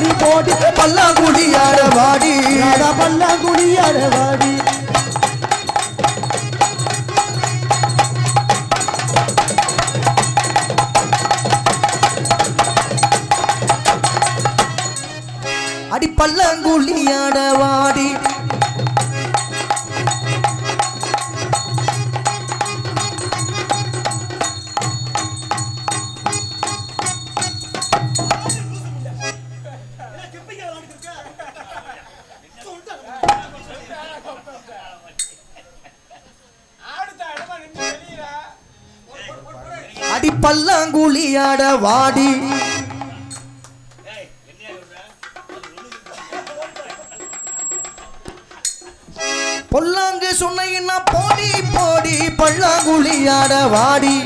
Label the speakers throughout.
Speaker 1: தாலி போடி
Speaker 2: பல்லாங்குழியாட வாடி
Speaker 1: ராதா பல்லாங்குழியாட வாடி
Speaker 2: அடி பல்லாங்குழியாட வாடி பல்லாங்குழியாட வாடி. பொல்லாங்கு சொன்ன போடி போடி பல்லாங்குழியாட வாடி.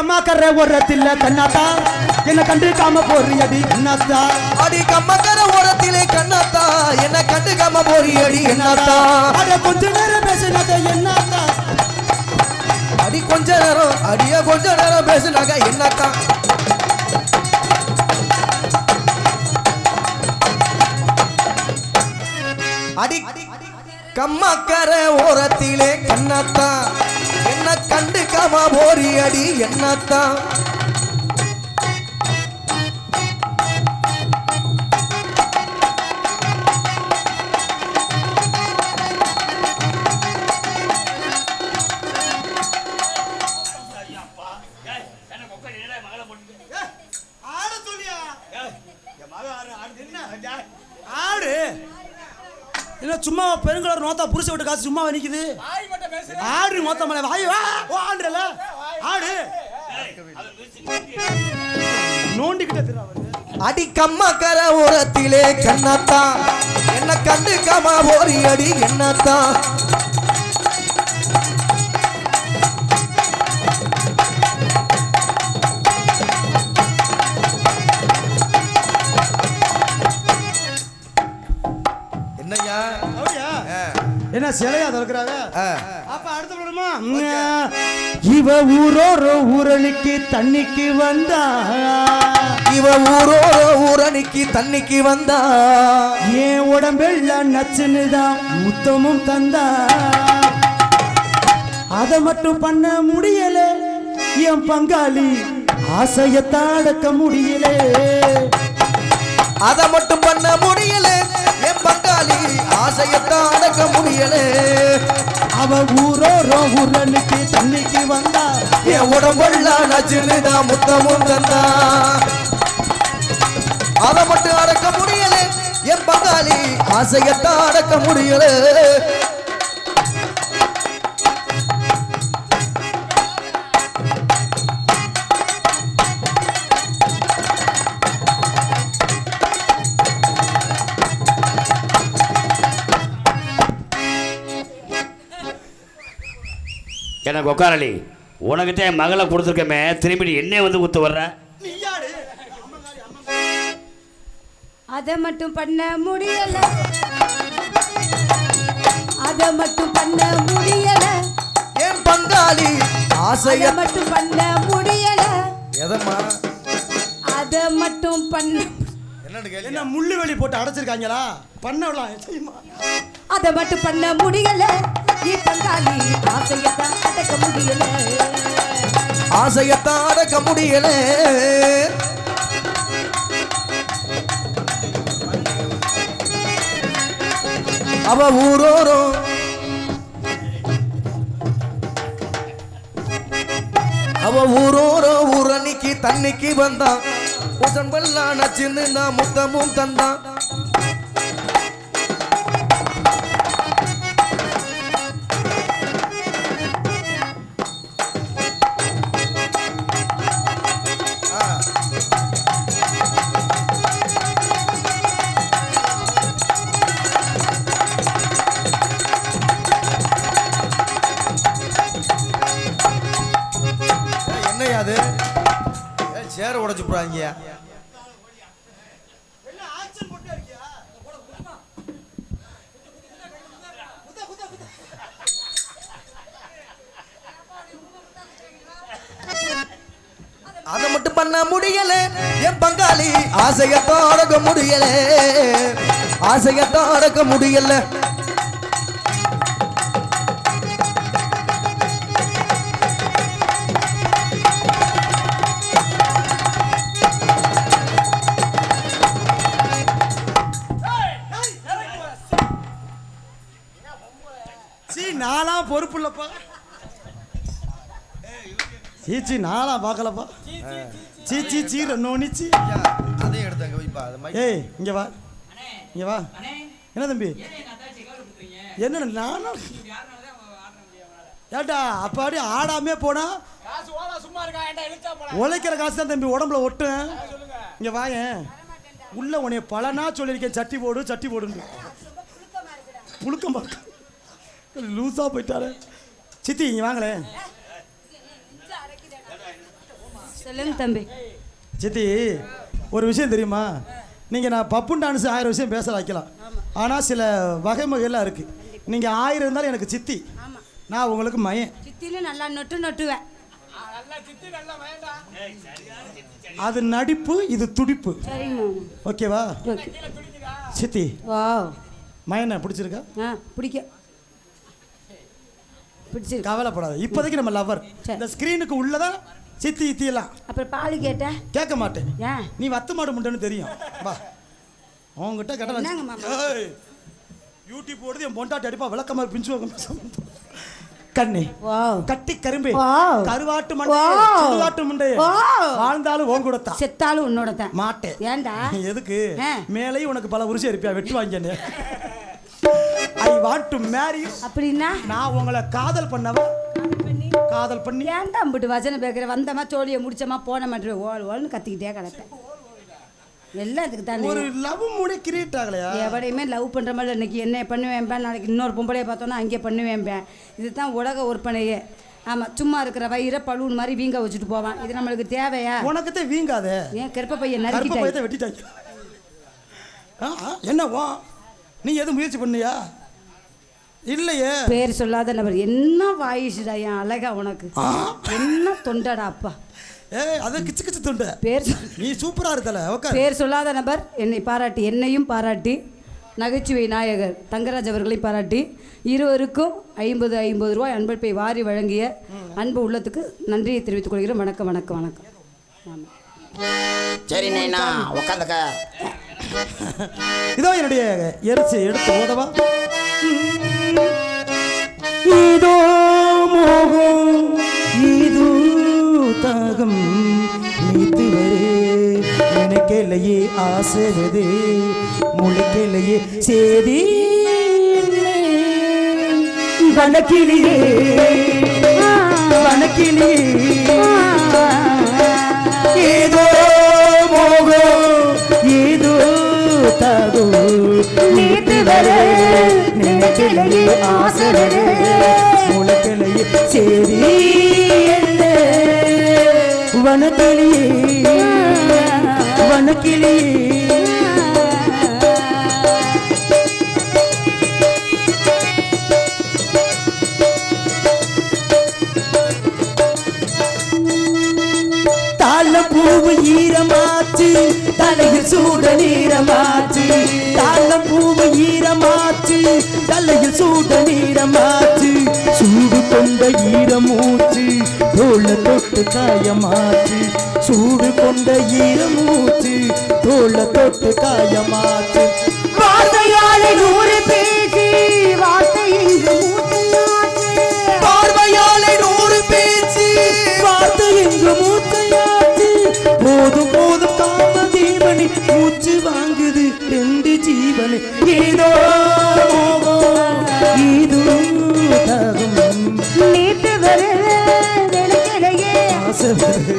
Speaker 1: அடி கம்மாக்கற ஓரத்தில் கண்ணாத்தா. என்ன கண்டு காம போறியடி கண்ணாத்தா
Speaker 2: அடி கம்மக்கர ஓரத்திலே கண்ணாத்தா. என்ன கண்டுக்காம போறியடி என்னத்தா?
Speaker 1: அட கொஞ்ச நேரம் பேசினத என்னத்தா?
Speaker 2: அடி கொஞ்ச நேரம் அடிய கொஞ்ச நேரம் பேசுனாங்க என்னத்தா? அடி கம்மக்கர ஓரத்திலே கண்ணாத்தா. என்ன கண்டுக்காம
Speaker 1: போரியடி என்னத்தான்? நோத்தா புருஷ விட்டு காசு சும்மா நிக்குது. ஆடு மொத்த மலை வாய் வா ஓ ஆண்டுல ஆடு. நோண்டிக்கிட்ட திரு அவரு.
Speaker 2: அடி கம்மக்கர ஓரத்திலே கண்ணாத்தா. என்ன கண்டுக்காம போறி அடி என்னத்தா.
Speaker 1: என்ன சிலையா திறக்கிறாங்க?
Speaker 2: ஆ.
Speaker 1: அப்ப அடுத்த படமா? இவ ஊரோரோ ஊரணிக்கு தண்ணிக்கு வந்தா.
Speaker 2: இவ ஊரோட ஊரணிக்கு தண்ணிக்கு வந்தா.
Speaker 1: என் உடம்பெல்லாம் நச்சுன்னு தான் முத்தமும் தந்தா? அத மட்டும் பண்ண முடியல. என் பங்காளி ஆசையத்தான் அடக்க முடியல.
Speaker 2: அத மட்டும் பண்ண முடியல. என் பங்காளி ஆசையத்தான் அடக்க முடியல.
Speaker 1: அவ ஊரோரோ ஊரணிக்கு தண்ணிக்கு வந்தா
Speaker 2: என் உடம்பெல்லாம் நச்சுன்னுதான் முத்தமும் தந்தா. அதை மட்டும் அடக்க முடியல. என் பங்காளி ஆசையத்தான் அடக்க முடியல.
Speaker 3: எனக்கு உட்காரலி உனக்கிட்ட என் மகளை கொடுத்துருக்கமே திரும்பி என்ன வந்து குத்து வர்ற?
Speaker 4: அத மட்டும் பண்ண முடியல. அத மட்டும் பண்ண முடியல.
Speaker 2: என் பங்காளி? ஆசைய
Speaker 4: மட்டும் பண்ண முடியல.
Speaker 2: எதம்மா?
Speaker 4: அத மட்டும் பண்ண
Speaker 1: என்ன முள்ளு வெளி போட்டு அடைச்சிருக்காங்களா? பண்ணலாம் செய்யுமா?
Speaker 4: அத மட்டும் பண்ண முடியல. நீ பங்காளி ஆசையத்தான் அடக்க முடியல.
Speaker 2: ஆசையத்தான் அடக்க முடியல. அவ ஊரோரோ. அவ ஊரோரோ ஊரணிக்கு தண்ணிக்கு வந்தான். உடம்பெல்லாம் நச்சின்னு நான் முத்தமும் தந்தான். கிடையாது சேர உடைச்சு போடாங்கயா அதை மட்டும் பண்ண முடியல. என் பங்காளி ஆசையத்தோடக்க முடியல. ஆசையத்தோடக்க முடியல.
Speaker 1: நாலாம் பொறுப்பு இல்லப்பா சீச்சி நாலாம் பார்க்கலப்பா. சீ சீ சீ. நோனிச்சி
Speaker 2: அதையும் எடுத்தாங்க வைப்பா அது மைக்
Speaker 1: ஏய் இங்க வா. இங்க வா. என்ன தம்பி? என்ன நானும்? ஏட்டா அப்பாடி ஆடாமே போனா? உழைக்கிற காசு தான் தம்பி உடம்புல ஒட்டும் இங்க வாயேன் உள்ள உன்னைய பலனா சொல்லியிருக்கேன். சட்டி போடு சட்டி போடுன்னு. புழுக்கம் பார்க்க லூஸா போயிட்டாரு. சித்தி இங்க வாங்களேன்
Speaker 4: சொல்லுங்க தம்பி.
Speaker 1: சித்தி ஒரு விஷயம் தெரியுமா? நீங்கள் நான் பப்புன் டான்ஸ் ஆயிரம் விஷயம் பேச வைக்கலாம். ஆனால் சில வகை வகையெல்லாம் இருக்குது நீங்கள் ஆயிரம் இருந்தாலும் எனக்கு சித்தி. நான் உங்களுக்கு மயன்.
Speaker 4: சித்தின்னு நல்லா நொட்டு நொட்டுவேன்.
Speaker 1: அது நடிப்பு இது துடிப்பு. ஓகேவா?
Speaker 4: ஓகே.
Speaker 1: சித்தி
Speaker 4: வா
Speaker 1: மயனை பிடிச்சிருக்கா?
Speaker 4: பிடிக்க பிடிச்சிருக்கு.
Speaker 1: கவலைப்படாத. இப்போதைக்கு நம்ம லவர். இந்த ஸ்க்ரீனுக்கு உள்ளதான் சித்தி இத்தியெல்லாம்?
Speaker 4: அப்புறம் பால் கேட்டேன்
Speaker 1: கேட்க மாட்டேன். நீ வத்து மாடு முண்டன்னு தெரியும். வா. அவங்ககிட்ட
Speaker 4: என்னங்க மாமா?
Speaker 1: கேட்ட யூடியூப் போடுது என் பொண்டாட்டி அடிப்பா விளக்கமா பிஞ்சு கண்ணே கட்டி கரும்பே. கருவாட்டு மண்டை மண்டை. வாழ்ந்தாலும் ஓன் கொடுத்தா
Speaker 4: செத்தாலும் உன்னோட தான்
Speaker 1: மாட்டேன்.
Speaker 4: ஏன்டா?
Speaker 1: எதுக்கு. மேலேயும் உனக்கு பல உருசி இருப்பியா வெட்டு வாங்கினே ஐ வாண்ட் டு மேரி
Speaker 4: அப்படின்னா?
Speaker 1: நான் உங்களை காதல் பண்ணவா? காதல் பண்ணி?
Speaker 4: ஏன்டா அம்பிட்டு வசனம் பேக்கிற? வந்தமா சோழியை முடிச்சமா போன மாட்டேன் ஓல் ஓல்னு கத்திக்கிட்டே கிடப்பேன். எல்லாம் இதுக்கு தானே
Speaker 1: ஒரு லவ் மூடி கிரியேட் ஆகலையா?
Speaker 4: எவடையுமே லவ் பண்ணுற மாதிரி இன்னைக்கு என்ன பண்ணுவேன்பேன் நாளைக்கு இன்னொரு பொம்பளையை பார்த்தோன்னா அங்கே பண்ணுவேன்பேன் இதுதான் உலக ஒற்பனையே. ஆமாம் சும்மா இருக்கிற வயிறை பலூன் மாதிரி வீங்க வச்சுட்டு போவான். இது நம்மளுக்கு தேவையா?
Speaker 1: உனக்கு தான் வீங்காதே.
Speaker 4: ஏன் கருப்ப பையன் நறுக்கிட்டாய்?
Speaker 1: பயத்தை வெட்டிட்டாங்க ஆ, ஆ, என்ன வா நீ எதுவும் முயற்சி பண்ணியா இல்லையே.
Speaker 4: பேர் சொல்லாத நபர். என்ன வாயிசுடா என் அழகா உனக்கு. என்ன தொண்டடா அப்பா?
Speaker 1: ஏய் அது கிச்சு கிச்சு துண்டு.
Speaker 4: பேர் சொல்
Speaker 1: நீ சூப்பரா இருக்கல ஓகே
Speaker 4: பேர் சொல்லாத நபர் என்னை பாராட்டி என்னையும் பாராட்டி நகைச்சுவை நாயகர் தங்கராஜ் அவர்களையும் பாராட்டி இருவருக்கும் ஐம்பது ஐம்பது ரூபாய் அன்பளிப்பை வாரி வழங்கிய அன்பு உள்ளத்துக்கு நன்றியை தெரிவித்துக் கொள்கிறேன். வணக்கம் வணக்கம் வணக்கம்.
Speaker 5: சரி நைனா உக்காந்துக்க.
Speaker 1: இதோ என்னுடைய எரிச்சி எடுத்து ஓதவா இதோ மோகம் இது தாகம் நீத்து வரே. நினைக்கலையே ஆசைவது முளைக்கலையே சேதி வணக்கிலியே வணக்கிலியே ஏதோ தாகோ நீத்து வர நினைக்கலையே ஆசைவரே முளைக்கலையே சரி. சூட நீரமாச்சு. தாழம்பூவு ஈரமாச்சு. தலையில் சூட நீரமாச்சு. சூடு கொண்ட ஈரமூச்சு. தோள தொட்டு காயமாச்சு. சூடு கொண்ட ஈரமூச்சு. தோள தொட்டு காயமாச்சு.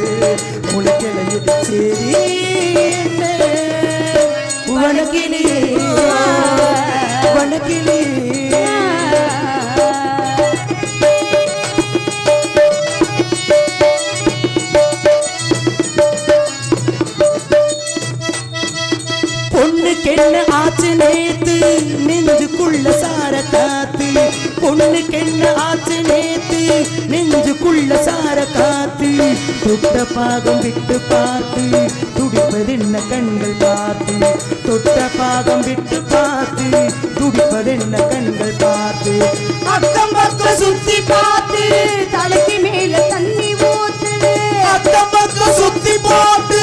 Speaker 1: ஆசை முளைக்கலையே சரி வணக்கிலே வணக்கிலே பொண்ணுக்கென்ன ஆச்சு நேத்து? நெஞ்சுக்குள்ள சார காத்து. பொண்ணுக்கு என்ன ஆச்சு நேத்து? நெஞ்சுக்குள்ள சார காத்து தொட்ட பாகம் விட்டு பார்த்து
Speaker 4: துடிப்பதென்ன கண்கள் பார்த்து? தொட்ட பாகம் விட்டு பார்த்து
Speaker 1: துடிப்பதென்ன கண்கள் பார்த்து?
Speaker 4: அத்தம் பக்கம் சுத்தி பார்த்து தலைக்கு மேல தண்ணி ஊத்து அத்தம்
Speaker 1: பக்கம் சுத்தி பார்த்து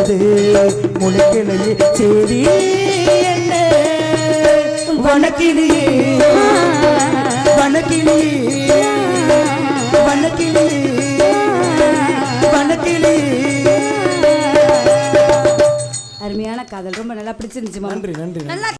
Speaker 4: ஆசைவது முளைக்கிளையே சரி என்ன? வணக்கிலேயே வணக்கிலேயே வணக்கிலேயே வணக்கிலேயே
Speaker 1: அருமையான காதல். ரொம்ப நல்லா பிடிச்சிருந்துச்சு
Speaker 4: நன்றி நன்றி.
Speaker 1: நல்லா